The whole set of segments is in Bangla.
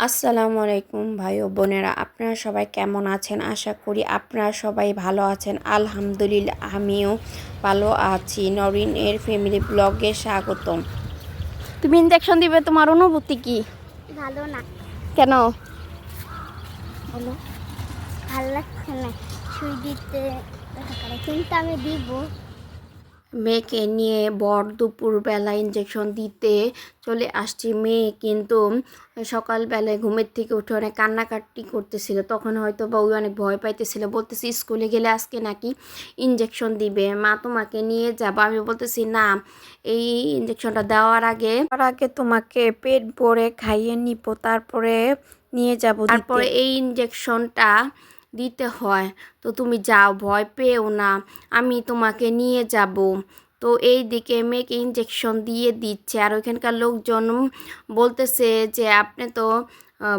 আসসালামু আলাইকুম ভাই ও বোনেরা আপনারা সবাই কেমন আছেন? আশা করি আপনারা সবাই ভালো আছেন। আলহামদুলিল্লাহ আমিও ভালো আছি। নরিনের ফ্যামিলি ব্লগে স্বাগতম। তুমি ইঞ্জেকশন দিবে তোমার অনুভূতি কি? ভালো না। কেন? বলো ভালো লাগছে না। সুই দিতে কিন্তু আমি দিব। মেয়েকে নিয়ে বর দুপুরবেলা ইঞ্জেকশন দিতে চলে আসছি। মেয়ে কিন্তু সকালবেলায় ঘুমের থেকে উঠে অনেক কান্নাকাটি করতেছিল। তখন হয়তো বা ওই অনেক ভয় পাইতেছিল। বলতেছি, স্কুলে গেলে আজকে নাকি ইঞ্জেকশন দিবে? মা তোমাকে নিয়ে যাব? আমি বলতেছি, না, এই ইঞ্জেকশনটা দেওয়ার আগে তার আগে তোমাকে পেট ভরে খাইয়ে নিব, তারপরে নিয়ে যাব তারপরে এই ইঞ্জেকশনটা দিতে হয়। তো তুমি যাও, ভয় পেও না, আমি তোমাকে নিয়ে যাব। তো এই দিকে মেয়েকে ইঞ্জেকশন দিয়ে দিচ্ছে। আর ওইখানকার লোকজন বলতেছে যে, আপনি তো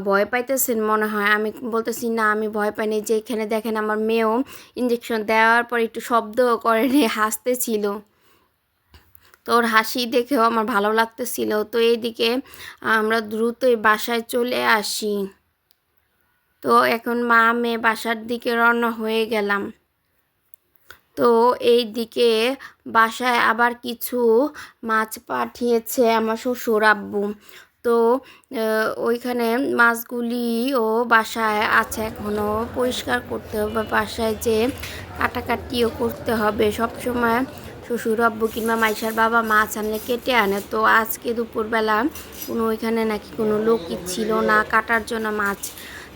ভয় পাইতেছেন মনে হয়। আমি বলতেছি, না, আমি ভয় পাইনি। যে এখানে দেখেন আমার মেয়েও ইঞ্জেকশন দেওয়ার পর একটু শব্দও করেনি হাসতেছিল। তো ওর হাসি দেখেও আমার ভালো লাগতেছিল। তো এইদিকে আমরা দ্রুতই বাসায় চলে আসি। তো এখন মা মেয়ে বাসার দিকে রওনা হয়ে গেলাম। তো এই দিকে বাসায় আবার কিছু মাছ পাঠিয়েছে আমার শ্বশুর আব্বু। তো ওইখানে মাছগুলিও বাসায় আছে এখনও পরিষ্কার করতে হবে বাসায় যে কাটাকাটিও করতে হবে। সবসময় শ্বশুর আব্বু কিংবা মাইশার বাবা মাছ আনলে কেটে আনে। তো আজকে দুপুরবেলা কোনো ওইখানে নাকি কোনো লোকই ছিল না কাটার জন্য মাছ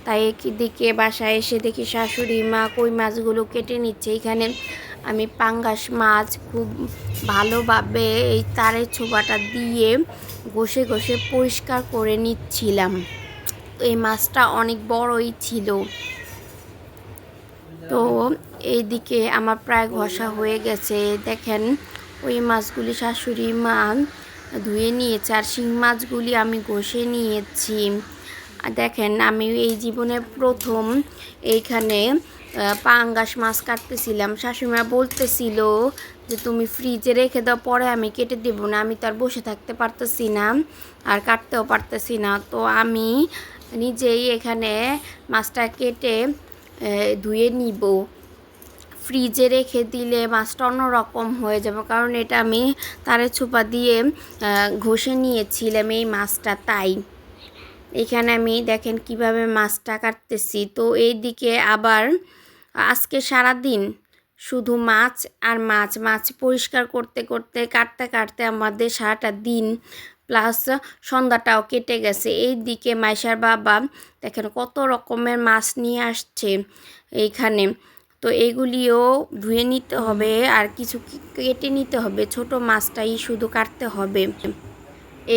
তাই দিকে বাসায় এসে দেখি শাশুড়ি মা কই মাছগুলো কেটে নিচ্ছে। এখানে আমি পাঙ্গাস মাছ খুব ভালোভাবে এই তারের ছোবাটা দিয়ে ঘষে ঘষে পরিষ্কার করে নিচ্ছিলাম। এই মাছটা অনেক বড়ই ছিল। তো এইদিকে আমার প্রায় ঘষা হয়ে গেছে। দেখেন, ওই মাছগুলি শাশুড়ি মা ধুয়ে নিয়েছে আর শিং মাছগুলি আমি ঘষে নিয়েছি। দেখেন, আমি এই জীবনে প্রথম এইখানে পাঙ্গাস মাছ কাটতেছিলাম। শাশুমা বলতেছিল যে, তুমি ফ্রিজে রেখে দাও, পরে আমি কেটে দেবো না। আমি তার বসে থাকতে পারতেছি না আর কাটতেও পারতেছি না। তো আমি নিজেই এখানে মাছটা কেটে ধুয়ে নিব। ফ্রিজে রেখে দিলে মাছটা অন্যরকম হয়ে যাবে, কারণ এটা আমি তারে ছোপা দিয়ে ঘষে নিয়েছিলাম এই মাছটা, তাই। এখানে আমি দেখেন কীভাবে মাছটা কাটতেছি। তো এই দিকে আবার আজকে সারা দিন শুধু মাছ আর মাছ মাছ পরিষ্কার করতে করতে, কাটতে কাটতে আমাদের সারাটা দিন প্লাস সন্ধ্যাটাও কেটে গেছে। এই দিকে মাইশার বাবা দেখেন কত রকমের মাছ নিয়ে আসছে এইখানে। তো এগুলিও ধুয়ে নিতে হবে আর কিছু কেটে নিতে হবে। ছোট মাছটাই শুধু কাটতে হবে।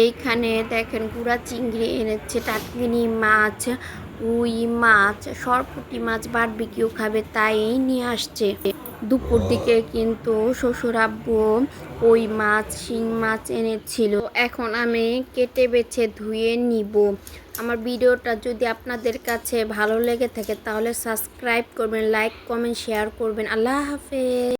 এইখানে দেখেন গুড়া চিংড়ি এনেছে, টাটকিনি মাছ রুই মাছ, সরপুটি মাছ, বারবিকিউ খাবে, তাই নিয়ে আসছে। দুপুর দিকে কিন্তু শ্বশুর আব্বু ওই মাছ, শিং মাছ এনেছিল। এখন আমি কেটে বেছে ধুয়ে নিব। আমার ভিডিওটা যদি আপনাদের কাছে ভালো লেগে থাকে, তাহলে সাবস্ক্রাইব করবেন, লাইক, কমেন্ট, শেয়ার করবেন। আল্লাহ হাফেজ।